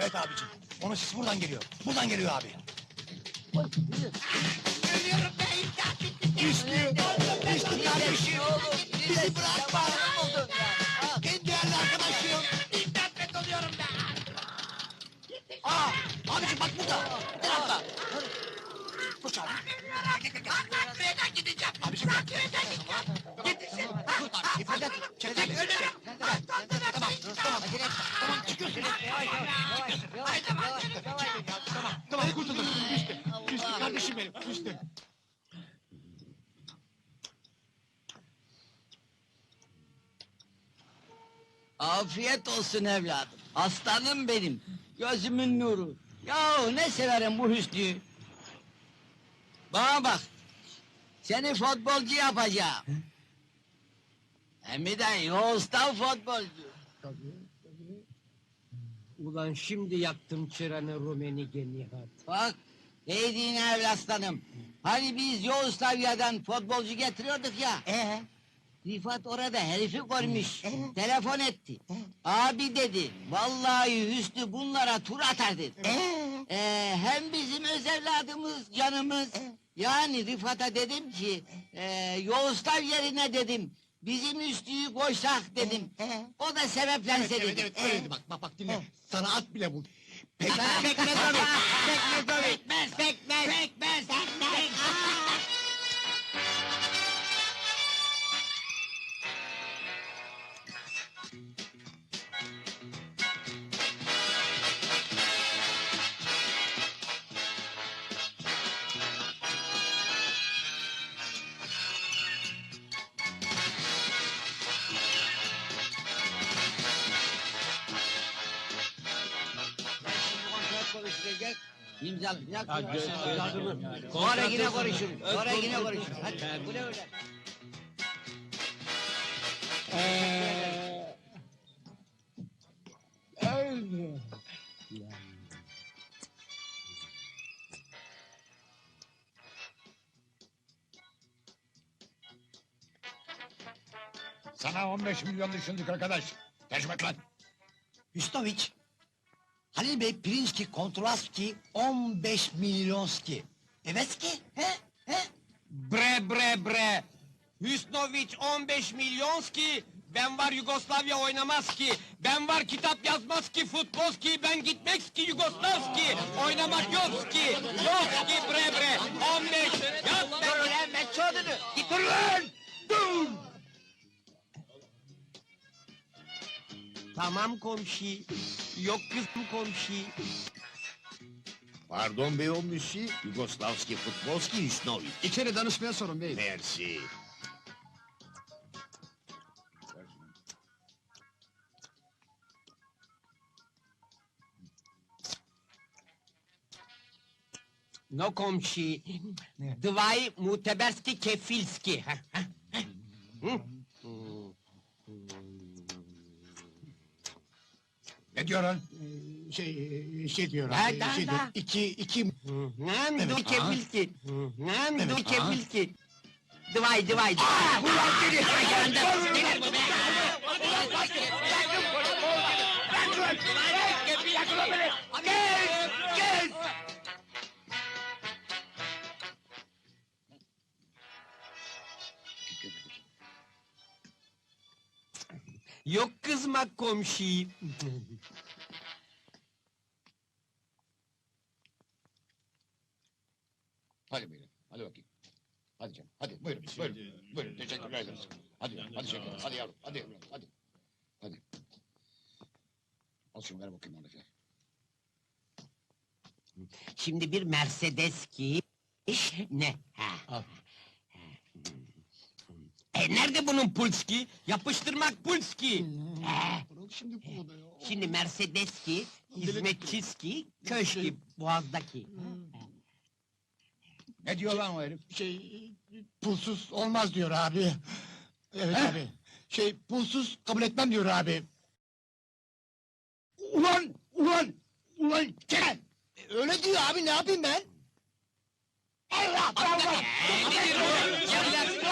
Evet abicim. Onun sesi buradan geliyor. Buradan geliyor abi. Ölüyorum ben imdat bitti. Düştü. Düştü kardeşim. Bizi bırakma. En değerli arkadaşım. İmdat bet oluyorum ben. Aa, abicim bak burada. Bu tarafta. Bak köyden gideceğim. Bak köyden gideceğim. Gideceğim. Dur abi. İfade Çek abi. Ölürüm. Tamam. Tamam. Tamam. Tamam çıkıyorsun. Ay tamam. Tamam. Tamam kurtuldum. Düştü. Düştü kardeşim benim. Düştü. Afiyet olsun evladım. Aslanım benim. Gözümün nuru. Yahu ne severim bu Hüsnü'yü. Bana bak. Seni futbolcu yapacağım. Hem de Yoz'dan futbolcu. Ulan şimdi yaktım çıranı Rumeni Nihat. Bak. Değdiğin evlatlarım. Hani biz Yugoslavya'dan futbolcu getiriyorduk ya. Ee? Rifat orada herifi görmüş. Telefon etti. Abi dedi. Vallahi Hüsnü bunlara tur atar dedi. Ee, hem bizim öz evladımız, canımız. Yani Rifat'a dedim ki, e, Yoğuslav yerine dedim, bizim üstüyü koysak dedim. O da sebeplense Evet, evet, dedi. evet, öyleydi bak, bak, bak dinle. Sana at bile bul. Pekmez, Pekmez abi. pekmez abi. Pekmez, pekmez, pekmez, pekmez. Konuşulacak. İmzalayacak. Sonra yine konuşuruz. Sonra yine konuşuruz. Hadi ne öyle? Sana 15 milyon düşündük arkadaş. Et lan. Hüsnoviç. Halil Bey Pirinçki Kontrolaski 15 milyonski. Evetski? He? He? Bre bre bre. Hüsnoviç 15 milyonski. Ben var Yugoslavya oynamaz ki. Ben var kitap yazmaz ki, futbol ki, ben gitmek ki Yugoslavski. Oynamak yok ki. Yok ki bre bre. 15. Yaz Dur ulan ben çoğunu. Git Dur lan! Dur! Tamam komşu. Yok kızım komşu. Pardon bey olmuşu. Yugoslavski, futbolski, Hüsnoviç. İçeri danışmaya sorun bey. Mersi. No komşu. Dvaj muteberski kefilski. Hı? Ne diyor lan? Şey, şey diyor Ha, da, şey da. diyor. İki, iki... Nam Evet, du aha. kefilski. Nam Evet. Aa, ulan seni. Gelir bu be. Gel, gel. Yok kızmak komşu. Hadi buyurun. Hadi bakayım. Hadi canım. Hadi buyurun. Buyurun. Buyurun. Teşekkürler ederiz. Hadi. Hadi şekerim. Hadi yavrum. Hadi yavrum. Hadi. Hadi. Al şunu ver bakayım oradakiler. Şimdi bir Mercedes ki... Ne? Ha. Al. E nerede bunun pulski? Yapıştırmak pulski. He. Bırak şimdi bunu da ya. Şimdi Mercedes ki, hizmetçiski, köşki, boğazdaki. Ne diyor lan o herif? Şey, pulsuz olmaz diyor abi. Evet abi. Şey, pulsuz kabul etmem diyor abi. Ulan! Ulan! Ulan! Gel! Öyle diyor abi, ne yapayım ben? Allah! Allah! Nedir bu? E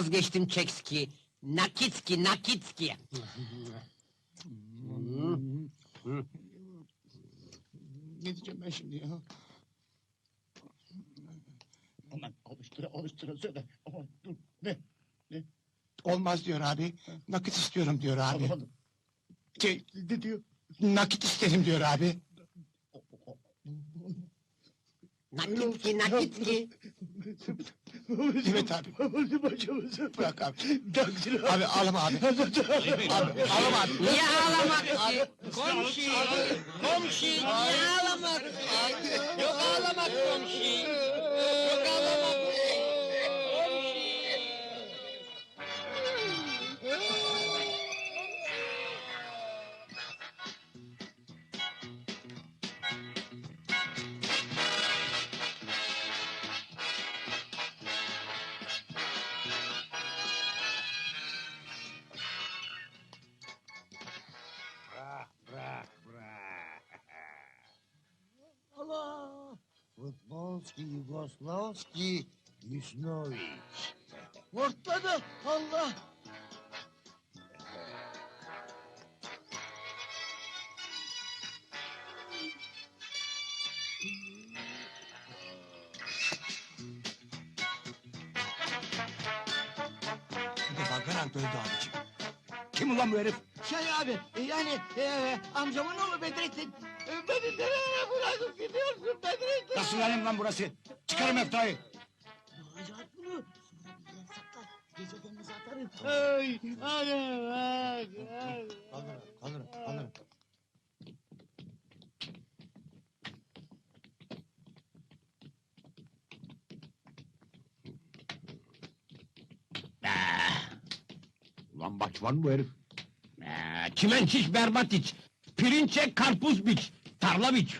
Vazgeçtim Çekski. Nakitski, Nakitski. Ne diyeceğim ben şimdi ya? Aman alıştıra alıştıra söyle. Aman dur ne? Olmaz diyor abi. Nakit istiyorum diyor abi. Anlamadım. Şey, Ne diyor? nakit isterim diyor abi. Nakitski, Nakitski. Evet abi. Başımızı Bırak abi. Taksir Abi ağlama abi. abi ağlama abi. Niye ağlamak ki? Komşu, komşu niye ağlamak ki? Yok ağlamak komşu. Futbolski, Yugoslavski, Yusnovic. Hortladı Allah. Bir defa garanti öldü abicim. Kim ulan bu herif? Şey abi yani e, amcamın oğlu Bedrettin. Beni nereye bırakıp gidiyorsun Bedrettin? Nasıl benim lan burası? Çıkarım Eftay'ı. Acayip bunu. Geceden bizi atarım. Ay, anam, ay, ay. Kalırım, kalırım, kalırım. Ulan bahçıvan bu herif. Ee, çimençiş berbatiç. Pirinçe karpuz biç. Tarla biç.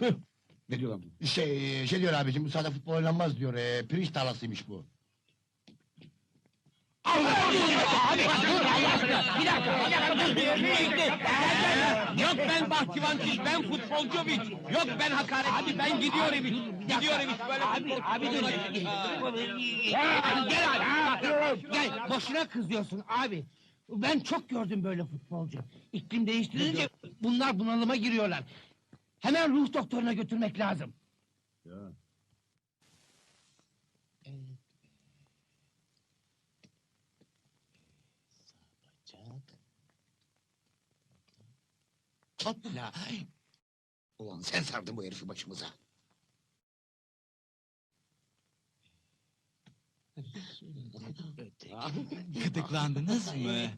Ne diyor lan bu? Şey, şey diyor abicim bu sahada futbol oynanmaz diyor. E, pirinç tarlasıymış bu. Abi dur Allah aşkına. Bir dakika. Bir dakika dur. Bekle. Yok ben bahçıvançiş, ben futbolcu biç. Yok ben hakaret. Hadi ben gidiyorum biç. Gidiyorum biç. Böyle abi, abi dur. Gel abi. Gel boşuna kızıyorsun abi. Ben çok gördüm böyle futbolcu. İklim değiştirince bunlar bunalıma giriyorlar. Hemen ruh doktoruna götürmek lazım. Topla. Ulan sen sardın bu herifi başımıza. Gıdıklandınız mı?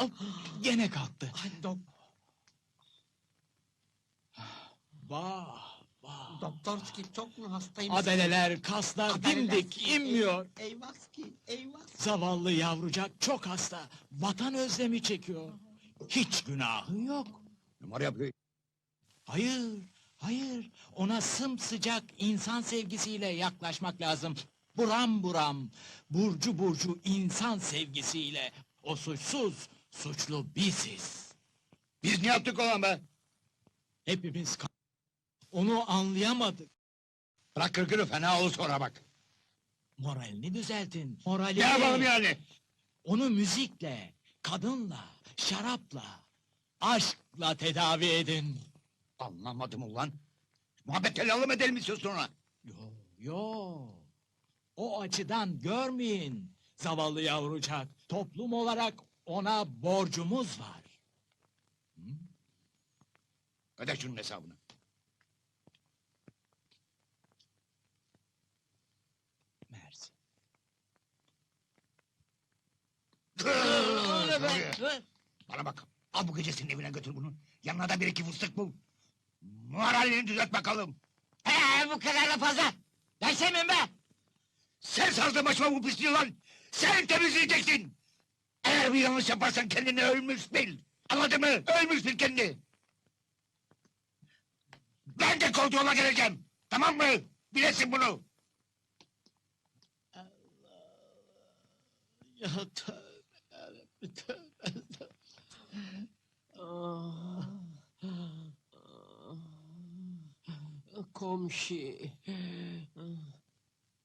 Oh, gene kalktı. Vah, vah. Doktorski çok mu hastayım? Adaleler, kaslar dimdik inmiyor. Eyvahski, eyvah. Zavallı yavrucak çok hasta. Vatan özlemi çekiyor. Hiç günahı yok. Numara yapıyor. Hayır, hayır. Ona sımsıcak insan sevgisiyle yaklaşmak lazım. Buram buram, burcu burcu insan sevgisiyle. O suçsuz, suçlu biziz. Biz ne yaptık ulan be? Hepimiz ka- onu anlayamadık. Bırak kırkını fena olur sonra bak. Moralini düzeltin. Moralini. Ne yapalım yani? Onu müzikle, kadınla, şarapla, aşkla tedavi edin. Anlamadım ulan. Muhabbet telalım edelim istiyorsun ona. Yo, yo. O açıdan görmeyin. Zavallı yavrucak. Toplum olarak ona borcumuz var. Öde şunun hesabını. Mersi. Bana bak. Al bu gece senin evine götür bunu. Yanına da bir iki fıstık bul. Moralini düzelt bakalım. Ee, bu kadar da fazla. Versene be. Sen sardın başıma bu pisliği lan. Sen temizleyeceksin. Eğer bir yanlış yaparsan kendini ölmüş bil. Anladın mı? Ölmüş bil kendini. Ben de koltuğuna geleceğim. Tamam mı? Bilesin bunu. Ya tövbe yarabbim, tövbe. komşi.